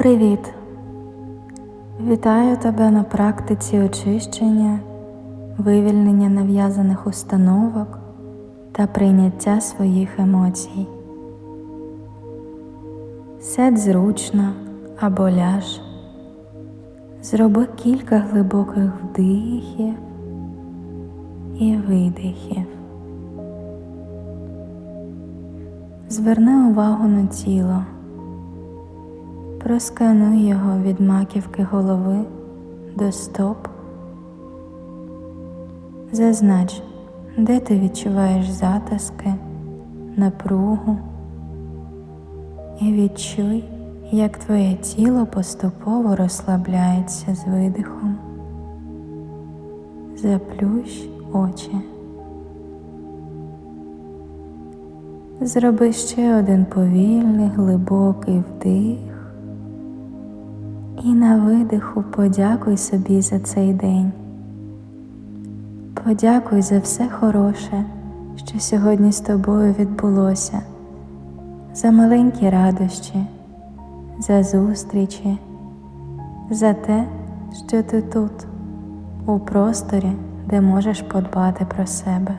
Привіт! Вітаю тебе на практиці очищення, вивільнення нав'язаних установок та прийняття своїх емоцій. Сядь зручно або ляж. Зроби кілька глибоких вдихів і видихів. Зверни увагу на тіло. Проскануй його від маківки голови до стоп. Зазнач, де ти відчуваєш затиски, напругу і відчуй, як твоє тіло поступово розслабляється з видихом. Заплющ очі. Зроби ще один повільний глибокий вдих і на видиху подякуй собі за цей день. Подякуй за все хороше, що сьогодні з тобою відбулося, за маленькі радощі, за зустрічі, за те, що ти тут, у просторі, де можеш подбати про себе.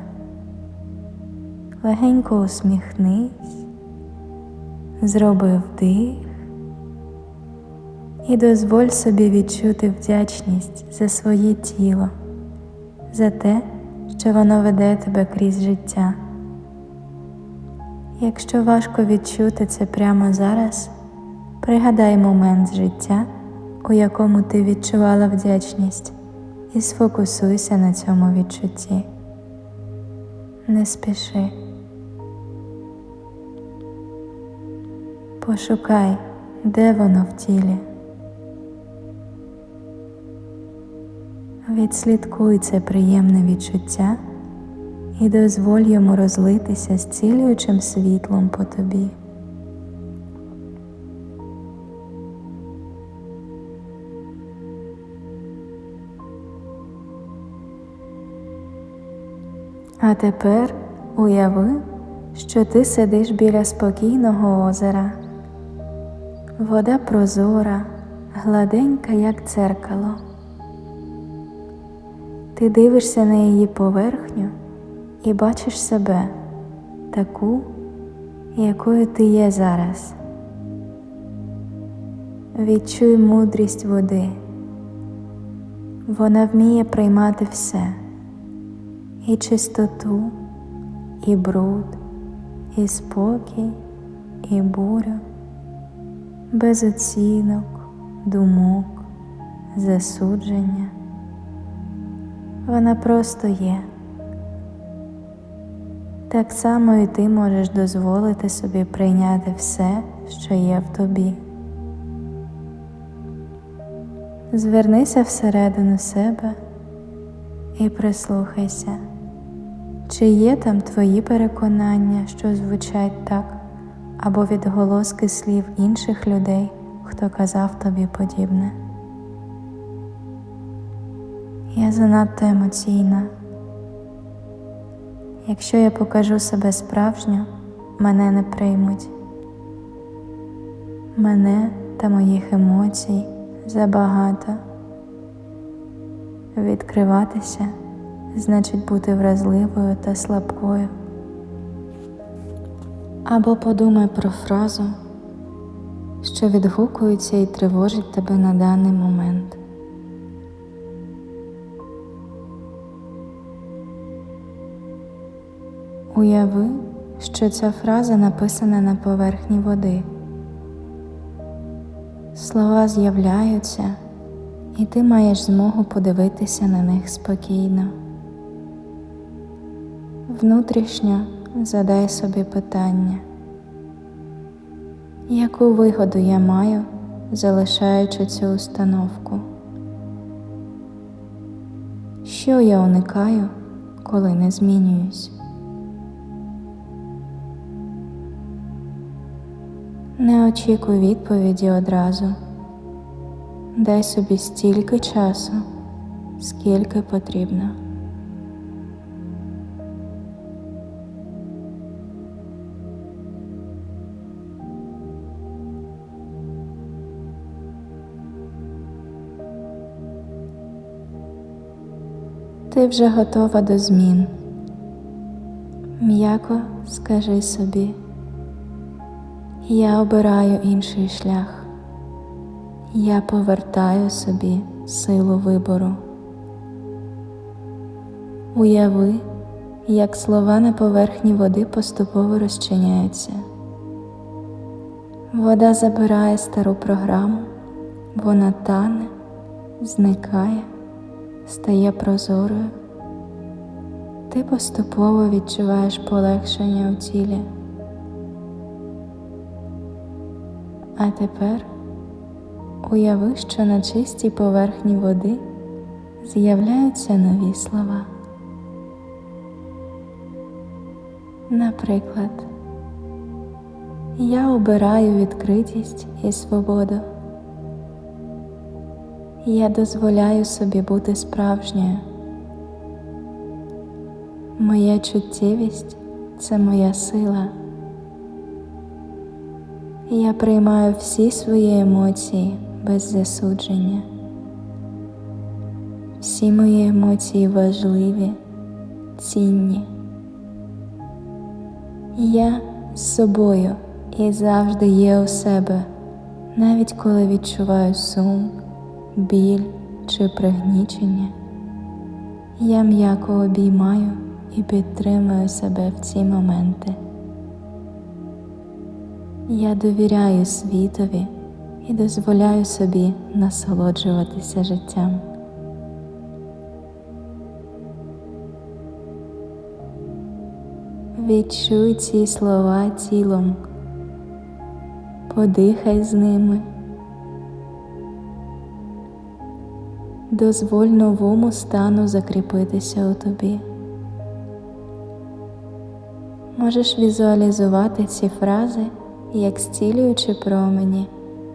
Легенько усміхнись, зроби вдих і дозволь собі відчути вдячність за своє тіло, за те, що воно веде тебе крізь життя. Якщо важко відчути це прямо зараз, пригадай момент життя, у якому ти відчувала вдячність, і сфокусуйся на цьому відчутті. Не спіши. Пошукай, де воно в тілі. Відслідкуй це приємне відчуття і дозволь йому розлитися зцілюючим світлом по тобі. А тепер уяви, що ти сидиш біля спокійного озера. Вода прозора, гладенька, як дзеркало. Ти дивишся на її поверхню і бачиш себе таку, якою ти є зараз. Відчуй мудрість води. Вона вміє приймати все і чистоту, і бруд, і спокій, і бурю, без оцінок, думок, засудження. Вона просто є. Так само і ти можеш дозволити собі прийняти все, що є в тобі. Звернися всередину себе і прислухайся, чи є там твої переконання, що звучать так, або відголоски слів інших людей, хто казав тобі подібне. Я занадто емоційна. Якщо я покажу себе справжньо, мене не приймуть. Мене та моїх емоцій забагато. Відкриватися значить бути вразливою та слабкою. Або подумай про фразу, що відгукується і тривожить тебе на даний момент. Уяви, що ця фраза написана на поверхні води. Слова з'являються, і ти маєш змогу подивитися на них спокійно. Внутрішньо задай собі питання, яку вигоду я маю, залишаючи цю установку? Що я уникаю, коли не змінююсь? Не очікуй відповіді одразу. Дай собі стільки часу, скільки потрібно. Ти вже готова до змін. М'яко скажи собі я обираю інший шлях. Я повертаю собі силу вибору. Уяви, як слова на поверхні води поступово розчиняються. Вода забирає стару програму, вона тане, зникає, стає прозорою. Ти поступово відчуваєш полегшення у тілі. А тепер уяви, що на чистій поверхні води з'являються нові слова. Наприклад, я обираю відкритість і свободу. Я дозволяю собі бути справжньою. Моя чуттєвість це моя сила. Я приймаю всі свої емоції без засудження. Всі мої емоції важливі, цінні. Я з собою і завжди є у себе, навіть коли відчуваю сум, біль чи пригнічення. Я м'яко обіймаю і підтримую себе в ці моменти. Я довіряю світові і дозволяю собі насолоджуватися життям. Відчуй ці слова тілом, подихай з ними, дозволь новому стану закріпитися у тобі. Можеш візуалізувати ці фрази як зцілюючі промені,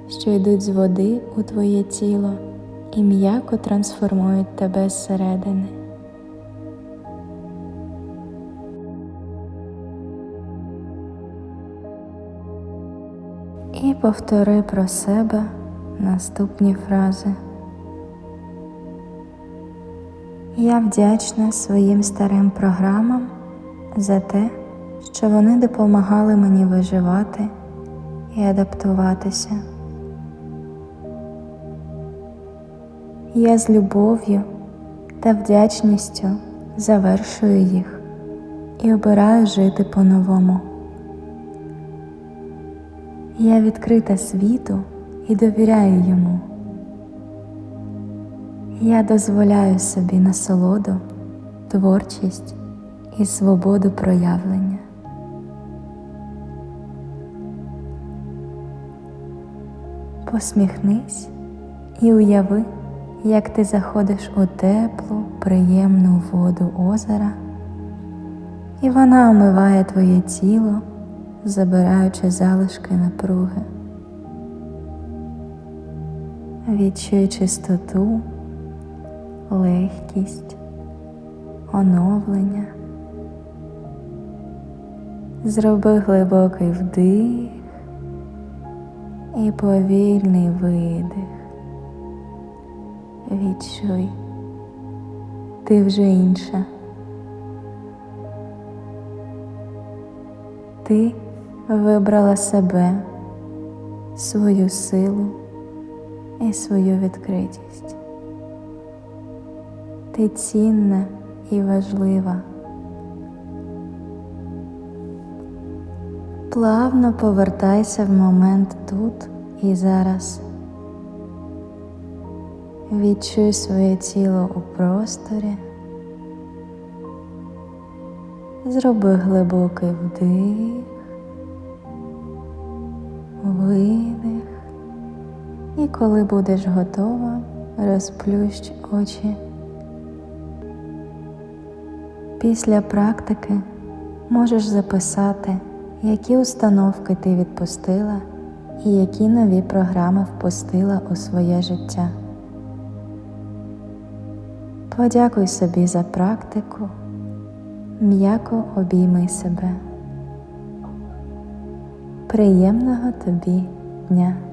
що йдуть з води у твоє тіло і м'яко трансформують тебе зсередини. І повтори про себе наступні фрази. Я вдячна своїм старим програмам за те, що вони допомагали мені виживати і адаптуватися. Я з любов'ю та вдячністю завершую їх і обираю жити по-новому. Я відкрита світу і довіряю йому. Я дозволяю собі насолоду, творчість і свободу проявлення. Посміхнись і уяви, як ти заходиш у теплу, приємну воду озера, і вона омиває твоє тіло, забираючи залишки напруги. Відчуй чистоту, легкість, оновлення. Зроби глибокий вдих і повільний видих. Відчуй, ти вже інша. Ти вибрала себе, свою силу і свою відкритість. Ти цінна і важлива. Плавно повертайся в момент тут і зараз. Відчуй своє тіло у просторі. Зроби глибокий вдих, видих, і коли будеш готова, розплющ очі. Після практики можеш записати, які установки ти відпустила і які нові програми впустила у своє життя. Подякуй собі за практику, м'яко обійми себе. Приємного тобі дня!